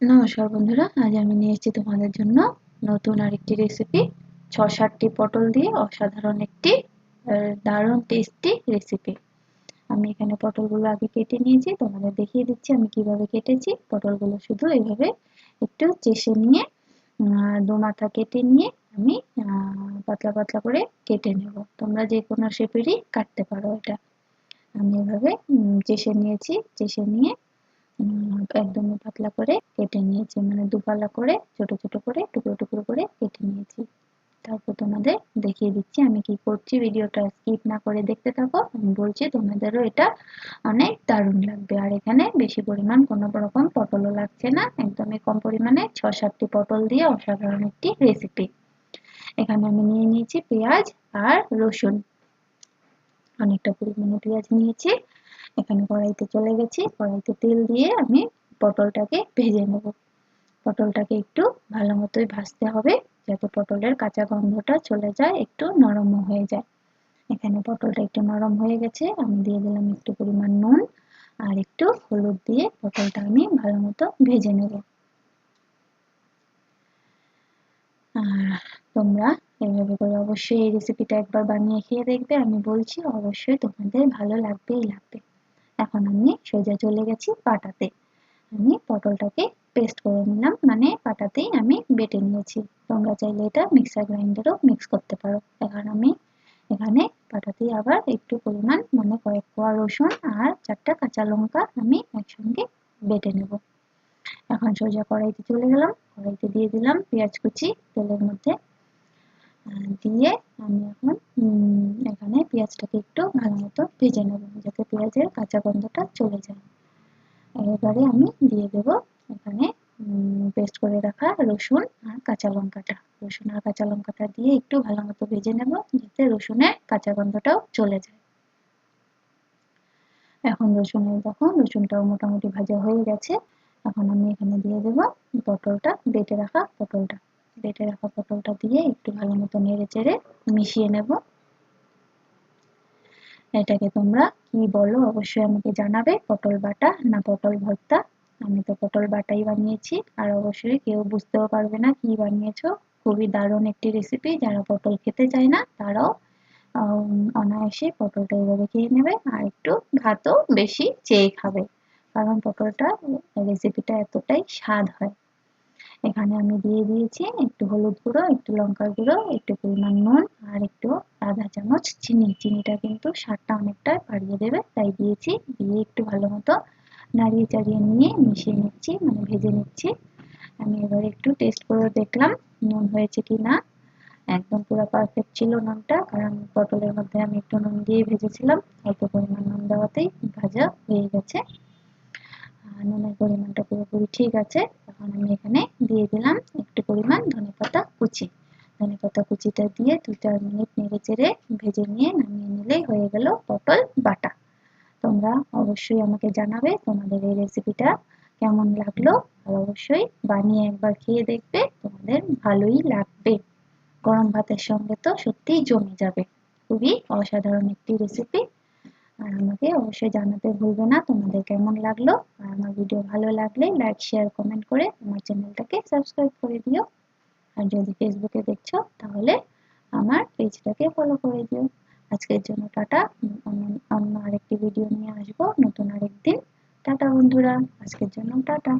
নমস্কার বন্ধুরা, আজ আমি নিয়ে এসেছি তোমাদের জন্য নতুন আরেকটি রেসিপি ছ সাতটি পটল দিয়ে অসাধারণ একটি দারুণ টেস্টি রেসিপি আমি এখানে পটলগুলো আগে কেটে নিয়েছি, তোমাদের দেখিয়ে দিচ্ছি আমি কীভাবে কেটেছি। পটলগুলো শুধু এইভাবে একটু চেষে নিয়ে দু মাথা কেটে নিয়ে আমি পাতলা পাতলা করে কেটে নেব। তোমরা যে কোনো শেপেরই কাটতে পারো এটা। আমি এভাবে চেষে নিয়েছি, চেষে নিয়ে একদমই পাতলা করে কেটে নিয়েছি। মানে দুপালা করে, ছোট ছোট করে, টুকরো টুকরো করে কেটে নিয়েছি। তারপর তোমাদের দেখিয়ে দিচ্ছি আমি কি করছি। ভিডিওটা স্কিপ না করে দেখতে থাকো। আমি বলছি তোমাদেরও এটা অনেক দারুণ লাগবে। আর এখানে বেশি পরিমাণ কোনো রকম পটলও লাগছে না। একদমই কম পরিমাণে ছ সাতটি পটল দিয়ে অসাধারণ একটি রেসিপি এখানে আমি নিয়ে নিয়েছি পেঁয়াজ আর রসুন। অনেকটা পরিমাণে পেঁয়াজ নিয়েছি। এখানে কড়াইতে চলে গেছি। কড়াইতে তেল দিয়ে আমি পটলটাকে ভেজে নেব। পটলটাকে একটু ভালো মতোই ভাজতে হবে, যাতে পটলের কাঁচা গন্ধটা চলে যায়, একটু নরম হয়ে যায়। এখানে পটলটা একটু নরম হয়ে গেছে, আমি দিয়ে দিলাম একটু পরিমাণ নুন আর একটু হলুদ দিয়ে পটলটা আমি ভালো মতো ভেজে নেব। আর তোমরা এইভাবে করে অবশ্যই এই রেসিপিটা একবার বানিয়ে খেয়ে দেখবে। আমি বলছি, অবশ্যই তোমাদের ভালো লাগবেই লাগবে। এখন আমি সোজা চলে গেছি পাটাতে। আমি পটলটাকে পেস্ট করে নিলাম মানে পাটাতেই আমি বেটে নিয়েছি। তোমরা চাইলে এটা মিক্সার গ্রাইন্ডারও মিক্স করতে পারো। এখন আমি এখানে পাটাতেই আবার একটু পরিমাণ মানে কয়েক কোয়া রসুন আর চারটা কাঁচা লঙ্কা আমি একসঙ্গে বেটে নেব। এখন সোজা কড়াইতে চলে গেলাম। কড়াইতে দিয়ে দিলাম পেঁয়াজ কুচি তেলের মধ্যে। দিয়ে আমি এখন পেঁয়াজটাকে একটু ভালো মতো ভেজে নেব যাতে পেঁয়াজের কাঁচা গন্ধটা চলে যায়। এবারে আমি দিয়ে দেব এখানে পেস্ট করে রাখা রসুন আর কাঁচা লঙ্কাটা। রসুন আর কাঁচা লঙ্কাটা দিয়ে একটু ভালো মতো ভেজে নেব যাতে রসুনের কাঁচা গন্ধটাও চলে যায়। এখন রসুনের দেখো রসুনটাও মোটামুটি ভাজা হয়ে গেছে। এখন আমি এখানে দিয়ে দেব পটলটা, বেটে রাখা পটলটা। বেটে রাখা পটলটা দিয়ে একটু ভালো মতো নেড়ে চেড়ে মিশিয়ে নেব। এটাকে তোমরা কি বলো? অবশ্যই আমাকে জানাবে, পটল বাটা না পটল ভর্তা। আমি তো পটল বাটাই বানিয়েছি, আর অবশ্যই কেউ বুঝতেও পারবে না কি বানিয়েছো। খুবই দারুণ একটি রেসিপি যারা পটল খেতে চায় না, তারাও অনায়াসে পটলটা এইভাবে খেয়ে নেবে, আর একটু ভাতও বেশি চেয়ে খাবে। কারণ পটলটা রেসিপিটা এতটাই স্বাদ হয়। এখানে আমি দিয়ে দিয়েছি একটু হলুদ গুঁড়ো, একটু লঙ্কার গুঁড়ো, একটু পরিমাণ নুন আর একটু আধা চামচ চিনি। চিনিটা কিন্তু স্বাদটা অনেকটা বাড়িয়ে দেবে, তাই দিয়েছি। দিয়ে একটু ভালো মতো নাড়িয়ে চাড়িয়ে নিয়ে মিশিয়ে নিচ্ছি মানে ভেজে নিচ্ছি। আমি এবার একটু টেস্ট করে দেখলাম নুন হয়েছে কি না। একদম পুরো পারফেক্ট ছিল নুনটা, কারণ পটলের মধ্যে আমি একটু নুন দিয়ে ভেজেছিলাম। অল্প পরিমাণ নুন দেওয়াতেই ভাজা হয়ে গেছে। নুনের পরিমাণটা পুরোপুরি ঠিক আছে। এখন আমি এখানে দিয়ে দিলাম একটু পরিমাণ ধনে পাতা কুচি। ধনে পাতা কুচিটা দিয়ে দু চার মিনিট নেড়ে চেড়ে ভেজে নিয়ে নামিয়ে নিলেই হয়ে গেল পটল বাটা। তোমরা অবশ্যই আমাকে জানাবে তোমাদের এই রেসিপিটা কেমন লাগল আর অবশ্যই বানিয়ে একবার খেয়ে দেখবে তোমাদের ভালোই লাগবে। গরম ভাতের সঙ্গে তো সত্যিই জমে যাবে। খুবই অসাধারণ একটি রেসিপি আর আমাকে অবশ্যই জানাতে ভুলবে না। তোমাদের কেমন লাগল? আর আমার ভিডিও ভালো লাগলে লাইক শেয়ার কমেন্ট করে আমার চ্যানেলটাকে সাবস্ক্রাইব করে দিও। আর যদি ফেসবুকে দেখছ, তাহলে আমার পেজটাকে ফলো করে দিও। আজকের জন্য টাটা। অন্য আরেকটি ভিডিও নিয়ে আসব। নতুন আরেকদিন। টাটা বন্ধুরা। আজকের জন্য টাটা।